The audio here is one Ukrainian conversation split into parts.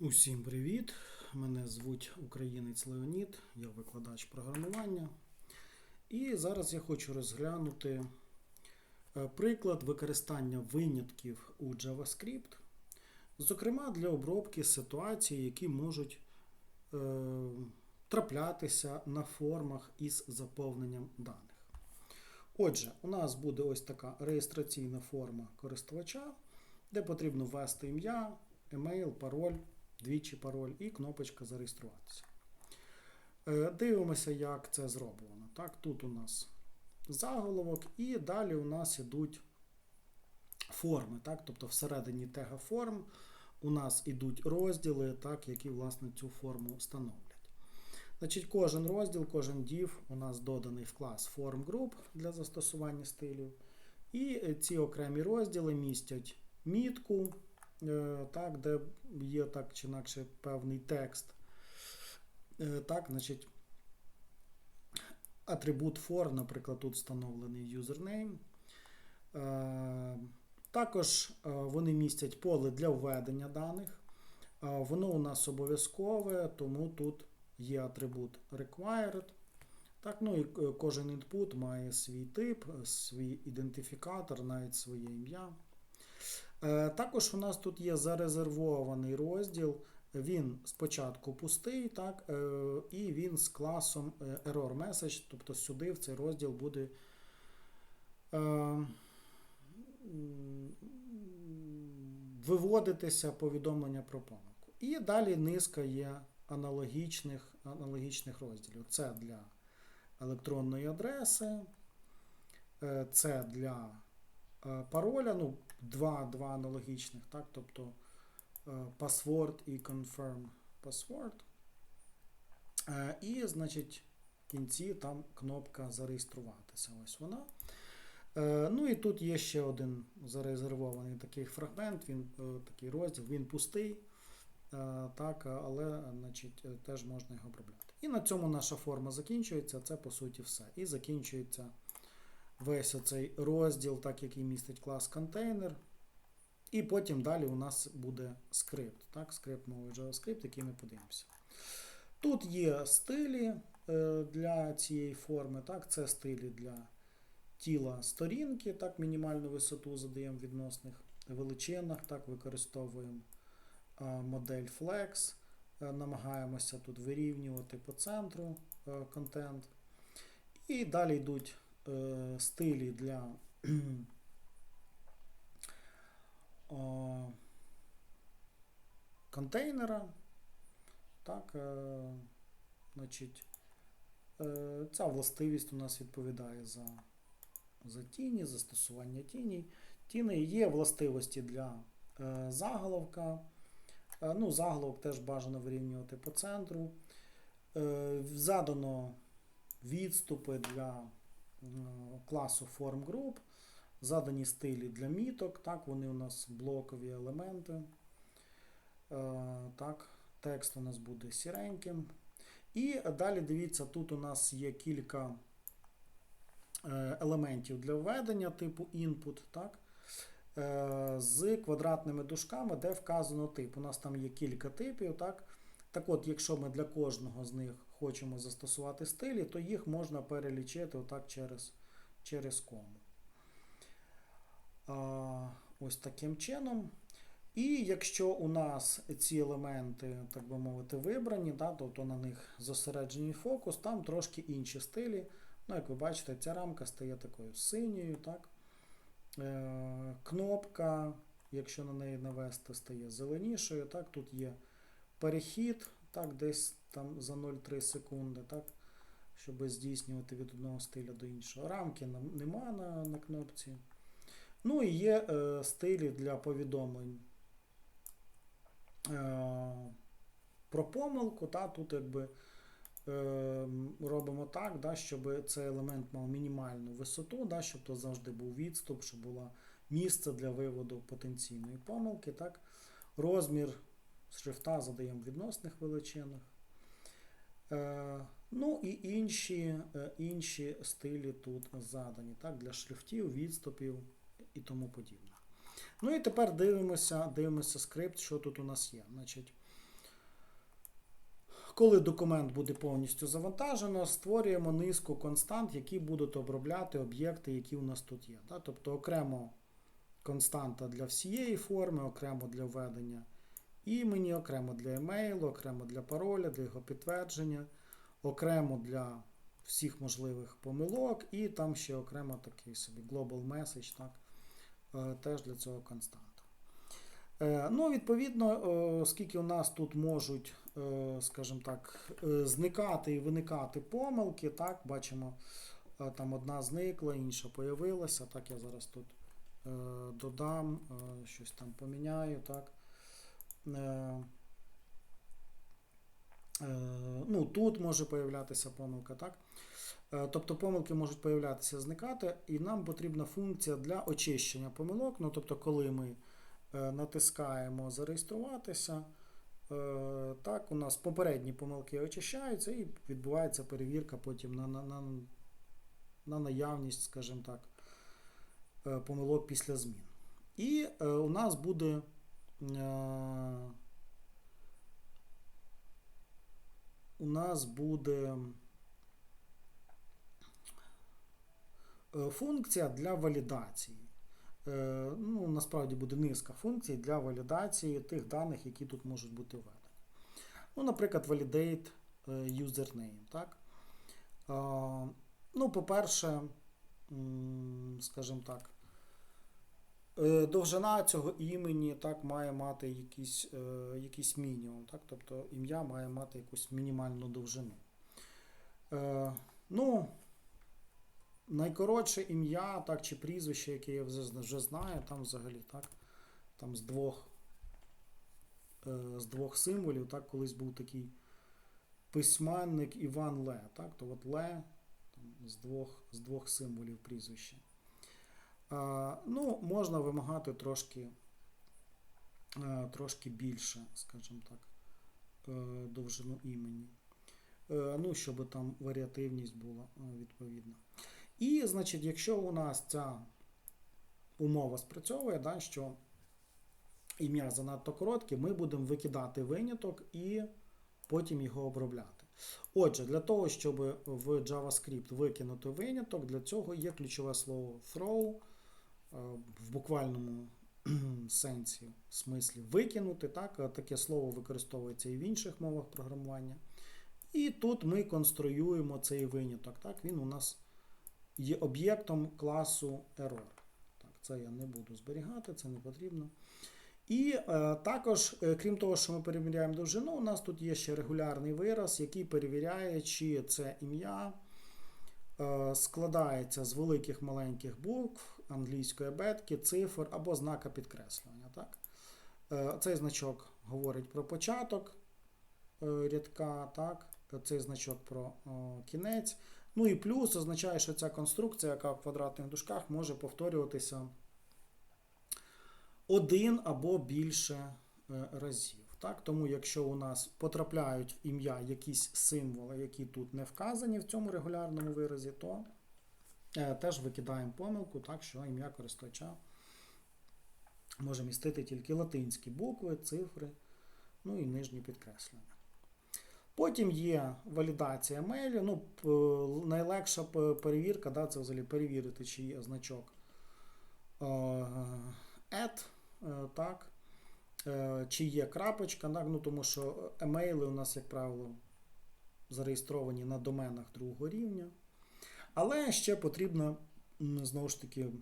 Усім привіт! Мене звуть Українець Леонід, я викладач програмування. І зараз я хочу розглянути е, приклад використання винятків у JavaScript, зокрема для обробки ситуацій, які можуть е, траплятися на формах із заповненням даних. Отже, у нас буде ось така реєстраційна форма користувача, де потрібно ввести ім'я, емейл, пароль двічі пароль і кнопочка зареєструватися. Е, Дивимося, як це зроблено. Так, Тут у нас заголовок, і далі у нас йдуть форми. Так, Тобто всередині тега форм у нас йдуть розділи, так, які власне цю форму становлять. Значить, Кожен розділ, кожен div у нас доданий в клас Form Group для застосування стилів. І ці окремі розділи містять мітку, так, де є так чи інакше певний текст. Е, Так, значить, атрибут for, наприклад, тут встановлений username. Е, Також вони містять поле для введення даних. Воно у нас обов'язкове, тому тут є атрибут required. Так, ну і Кожен інпут має свій тип, свій ідентифікатор, навіть своє ім'я. Е, також у нас тут є зарезервований розділ. Він спочатку пустий, так, е, і він з класом е, error message, тобто сюди в цей розділ буде виводитися повідомлення про помилку. І далі низка є аналогічних, аналогічних розділів. Це для електронної адреси, це для пароля. ну, два два аналогічних, так? тобто password і confirm password. І, значить, в кінці там кнопка зареєструватися. Ось вона. Ну і тут є ще один зарезервований такий фрагмент, він такий розділ, він пустий, так, але значить, теж можна його обробляти. І на цьому наша форма закінчується. Це по суті все. І закінчується весь оцей розділ, так який містить клас контейнер. І потім далі у нас буде скрипт. Так, Скрипт мовою JavaScript, який ми подивимося. Тут є стилі е, для цієї форми. Так, Це стилі для тіла сторінки, так, мінімальну висоту задаємо в відносних величинах, так, використовуємо е, модель Flex, е, намагаємося тут вирівнювати по центру контент. І далі йдуть стилі для контейнера. Так, е, значить, е, Ця властивість у нас відповідає за за тіні, застосування тіні. Тіни є властивості для заголовка. Ну, Заголовок теж бажано вирівнювати по центру. Задано відступи для Е, класу Form Group, задані стилі для міток. Так, Вони у нас блокові елементи. Е, так, Текст у нас буде сіреньким. І далі дивіться, тут у нас є кілька е, елементів для введення, типу input, так, з квадратними дужками, де вказано тип. У нас там є кілька типів. Так, так от, якщо ми для кожного з них хочемо застосувати стилі, то їх можна перелічити отак через через кому. Ось таким чином. І якщо у нас ці елементи, так би мовити, вибрані, да, тобто на них зосереджений фокус, там трошки інші стилі. Ну, Як ви бачите, ця рамка стає такою синьою. так. Е, Кнопка, якщо на неї навести, стає зеленішою. так, Тут є перехід, так, десь там за 0,3 секунди, так, щоб здійснювати від одного стиля до іншого. Рамки нема на на кнопці. Ну і є е, стилі для повідомлень е, про помилку. Та, Тут якби е, робимо так, да, щоб цей елемент мав мінімальну висоту, да, щоб тут завжди був відступ, щоб було місце для виводу потенційної помилки. Так. Розмір шрифта задаємо відносних величинах. Е, ну і інші е, інші стилі тут задані так, для шрифтів, відступів і тому подібне. Ну і тепер дивимося дивимося скрипт, що тут у нас є. Значить, коли документ буде повністю завантажено, створюємо низку констант, які будуть обробляти об'єкти, які у нас тут є. Да? Тобто окремо константа для всієї форми, окремо для введення імені, окремо для емейлу, окремо для пароля, для його підтвердження, окремо для всіх можливих помилок, і там ще окремо такий собі global message, так, е, теж для цього константа. Е, Ну, відповідно, е, оскільки у нас тут можуть, скажімо так, зникати і виникати помилки, так, бачимо, там одна зникла, інша появилася. Так, я зараз тут додам, щось там поміняю, так. Е, е, Ну, тут може появлятися помилка, так? Е, Тобто помилки можуть появлятися, зникати, і нам потрібна функція для очищення помилок. Ну, тобто, коли ми натискаємо зареєструватися, так, у нас попередні помилки очищаються і відбувається перевірка потім на, на, на, на наявність, скажімо так, помилок після змін. І у нас буде. У нас буде е, функція для валідації. Е, Ну, насправді буде низка функцій для валідації тих даних, які тут можуть бути введені. Ну, наприклад, validate е, username. Так? Ну, по-перше, скажімо так, довжина цього імені так, має мати якийсь, е, якийсь мінімум. Так? Тобто ім'я має мати якусь мінімальну довжину. Е, Ну, найкоротше ім'я, так, чи прізвище, яке я вже, знаю, там взагалі, так, там з двох, е, з двох символів, так, колись був такий письменник Іван Ле, так, то от Ле там, з, двох, з двох символів прізвища. Ну, можна вимагати трошки, е, трошки більше, скажімо так, е, довжину імені. Е, ну, щоб там варіативність була відповідна. І, значить, якщо у нас ця умова спрацьовує, да, що ім'я занадто коротке, ми будемо викидати виняток і потім його обробляти. Отже, для того, щоб в JavaScript викинути виняток, для цього є ключове слово throw в буквальному сенсі, смислі викинути. Так? Таке слово використовується і в інших мовах програмування. І тут ми конструюємо цей виняток. Так? Він у нас є об'єктом класу error. Так, Це я не буду зберігати, це не потрібно. І е, також, е, крім того, що ми перевіряємо довжину, у нас тут є ще регулярний вираз, який перевіряє, чи це ім'я е, складається з великих маленьких букв, англійської абетки, цифр або знака підкреслювання. Так? Е, цей значок говорить про початок е, рядка, так? цей значок про кінець. Ну і плюс означає, що ця конструкція, яка в квадратних дужках, може повторюватися один або більше е, разів. Так? Тому, якщо у нас потрапляють в ім'я якісь символи, які тут не вказані в цьому регулярному виразі, то теж викидаємо помилку, так, що ім'я користувача може містити тільки латинські букви, цифри, ну і нижні підкреслення. Потім є валідація мейлю. Ну, найлегша перевірка, да, це взагалі перевірити, чи є значок е, add, е, так, е, чи є крапочка, так, ну, тому що емейли у нас, як правило, зареєстровані на доменах другого рівня. Але ще потрібна, знову ж таки,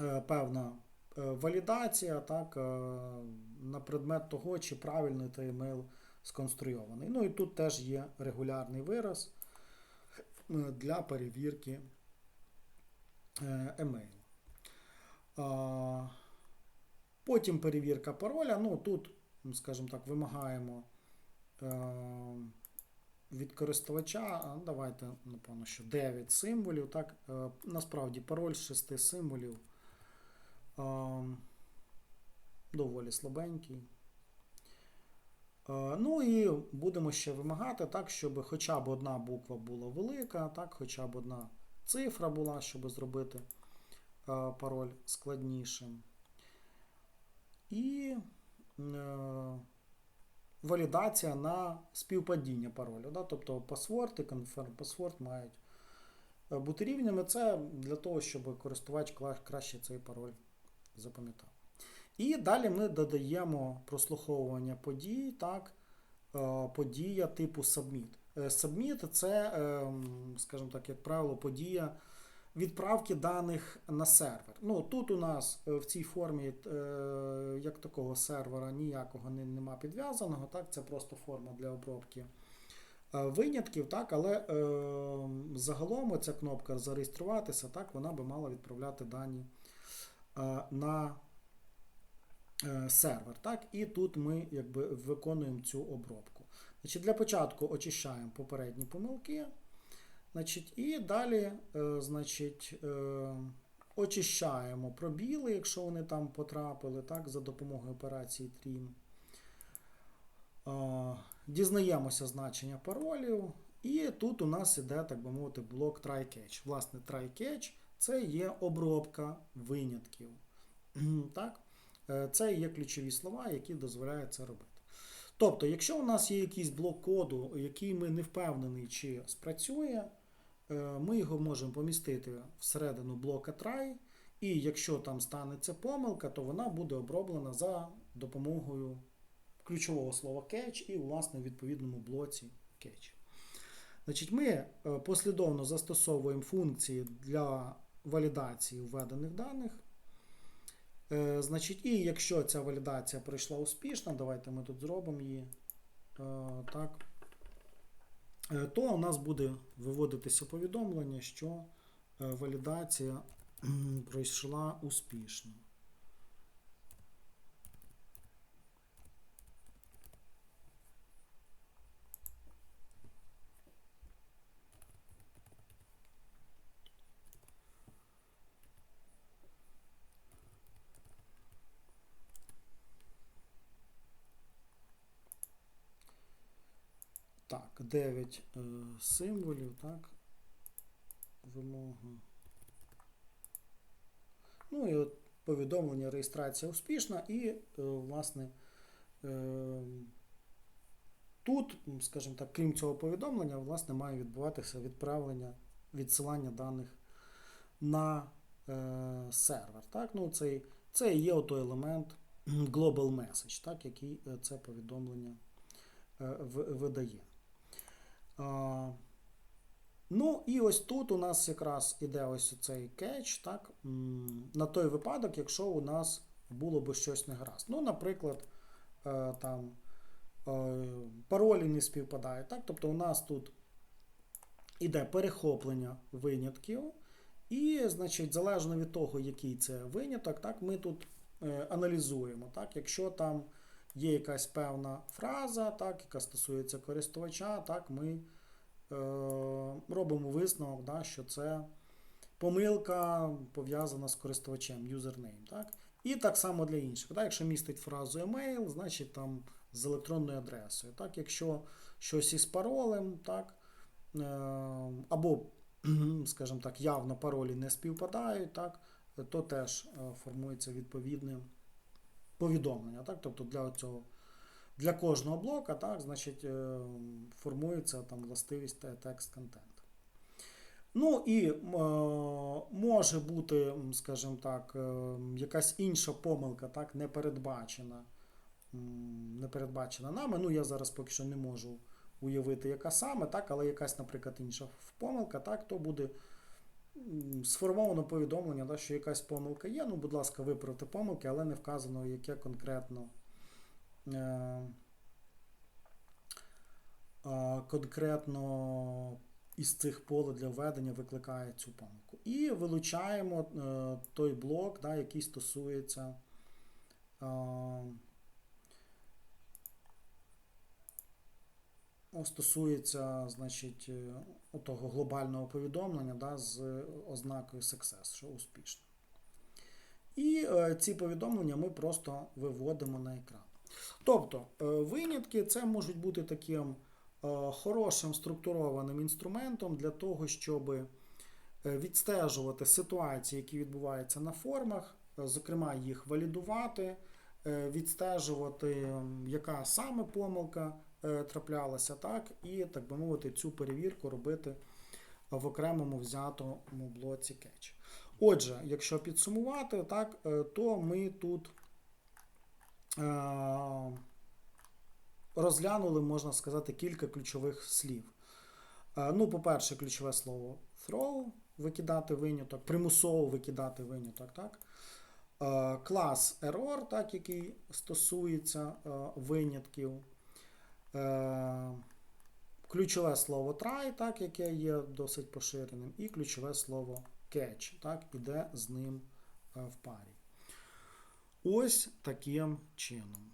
е, певна е, валідація так, е, на предмет того, чи правильний той емейл сконструйований. Ну і тут теж є регулярний вираз для перевірки емейлу. Потім перевірка пароля. Ну, тут, скажімо так, вимагаємо від користувача, давайте, напевно, що 9 символів. Так, Е, насправді пароль з 6 символів е, доволі слабенький. Е, Ну і будемо ще вимагати, так, щоб хоча б одна буква була велика, так, хоча б одна цифра була, щоб зробити пароль складнішим. І валідація на співпадіння паролю. Да? Тобто пасворд і confirm пасворд мають е, бути рівнями. Це для того, щоб користувач краще цей пароль запам'ятав. І далі ми додаємо прослуховування подій, так, е, подія типу submit. Е, Submit це, ем, скажімо так, як правило, подія відправки даних на сервер. Ну, тут у нас е, в цій формі е, як такого сервера ніякого не, нема підв'язаного, так, це просто форма для обробки е, винятків, так, але е, загалом ця кнопка зареєструватися, так, вона би мала відправляти дані на сервер. Так, і тут ми якби виконуємо цю обробку. Значить, для початку очищаємо попередні помилки. Значить, і далі, е, значить, е, очищаємо пробіли, якщо вони там потрапили, так, за допомогою операції Trim. Е, Дізнаємося значення паролів. І тут у нас іде, так би мовити, блок try-catch. Власне, try-catch це є обробка винятків. Так? Це є ключові слова, які дозволяють це робити. Тобто, якщо у нас є якийсь блок коду, який ми не впевнені, чи спрацює, ми його можемо помістити всередину блока try, і якщо там станеться помилка, то вона буде оброблена за допомогою ключового слова catch і, власне, в відповідному блоці catch. Значить, ми е, послідовно застосовуємо функції для валідації введених даних. Е, Значить, і якщо ця валідація пройшла успішно, давайте ми тут зробимо її. е, Так, е, то у нас буде виводитися повідомлення, що е, валідація пройшла успішно. Так, 9 е, символів, так. Вимога. Ну і от повідомлення реєстрація успішна, і, е, власне, е, тут, скажімо так, крім цього повідомлення, власне, має відбуватися відправлення, відсилання даних на сервер. Так? Ну, цей, це і є той елемент Global Message, так, який це повідомлення видає. Ну, і ось тут у нас якраз іде ось цей кетч, так, на той випадок, якщо у нас було би щось не гаразд. Ну, наприклад, е, там е, паролі не співпадають. Так? Тобто у нас тут іде перехоплення винятків, і, значить, залежно від того, який це виняток, так, ми тут е, аналізуємо. Так? Якщо там є якась певна фраза, так, яка стосується користувача, так, ми е, робимо висновок, да, що це помилка пов'язана з користувачем, юзернейм. Так? І так само для інших. Так? Якщо містить фразу email, значить там з електронною адресою. Так? Якщо щось із паролем, так? е, або, скажімо так, явно паролі не співпадають, так? то теж е, формується відповідне повідомлення. Так? Тобто для цього для кожного блока, так, значить, е, формується там властивість текст контент. Ну і е, може бути, скажімо так, е, якась інша помилка, так, не передбачена, не передбачена нами. Ну, я зараз поки що не можу уявити, яка саме, так, але якась, наприклад, інша помилка, так, то буде сформовано повідомлення, да, що якась помилка є. Ну, будь ласка, виправте помилки, але не вказано, яке конкретно. е, конкретно із цих поле для введення викликає цю помилку. І вилучаємо е, той блок, да, який стосується е, стосується значить, е, того глобального повідомлення да, з ознакою success, що успішно. І е, ці повідомлення ми просто виводимо на екран. Тобто е, винятки це можуть бути таким хорошим структурованим інструментом для того, щоб відстежувати ситуації, які відбуваються на формах, зокрема їх валідувати, відстежувати, яка саме помилка траплялася, так, і, так би мовити, цю перевірку робити в окремому взятому блоці кетч. Отже, якщо підсумувати, так, е, то ми тут е, розглянули, можна сказати, кілька ключових слів. Е, Ну, по-перше, ключове слово throw, викидати виняток, примусово викидати виняток, так? Е, Клас error, так, який стосується е, винятків. Е, Ключове слово try, так, яке є досить поширеним, і ключове слово catch, так, іде з ним е, в парі. Ось таким чином.